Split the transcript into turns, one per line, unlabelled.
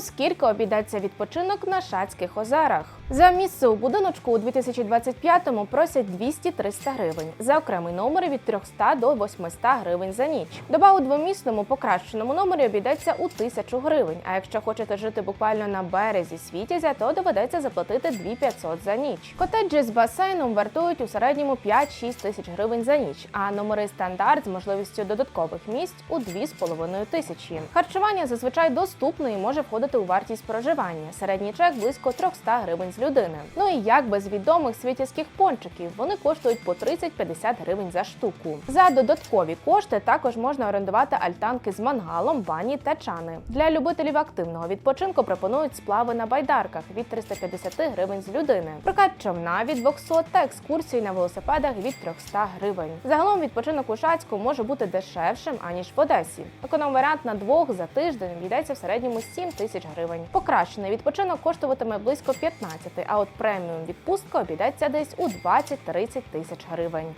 скільки обійдеться відпочинок на Шацьких озерах. За місце у будиночку у 2025-му просять 200-300 гривень, за окремий номер від 300 до 800 гривень за ніч. Доба у двомісному покращеному номері обійдеться у 1000 гривень. А якщо хочете жити буквально на березі Світязя, то доведеться заплатити 2500 за ніч. Котеджі з басейном вартують у середньому 5-6 тисяч гривень за ніч, а номери стандарт з можливістю додаткових місць у 2,5 тисячі. Харчування зазвичай доступне і може входити у вартість проживання. Середній чек близько 300 гривень з людини. Ну і як без відомих світівських пончиків, вони коштують по 30-50 гривень за штуку. За додаткові кошти також можна орендувати альтанки з мангалом, бані та чани. Для любителів активного відпочинку пропонують сплави на байдарках від 350 гривень з людини, прокат човна від 200 та екскурсії на велосипедах від 300 гривень. Загалом відпочинок у Шацьку може бути дешевшим аніж в Одесі. Економ варіант на двох за тиждень йдеться в середньому 7 тисяч гривень. Покращений відпочинок коштуватиме близько 15, а от преміум відпустка обійдеться десь у 20-30 тисяч гривень.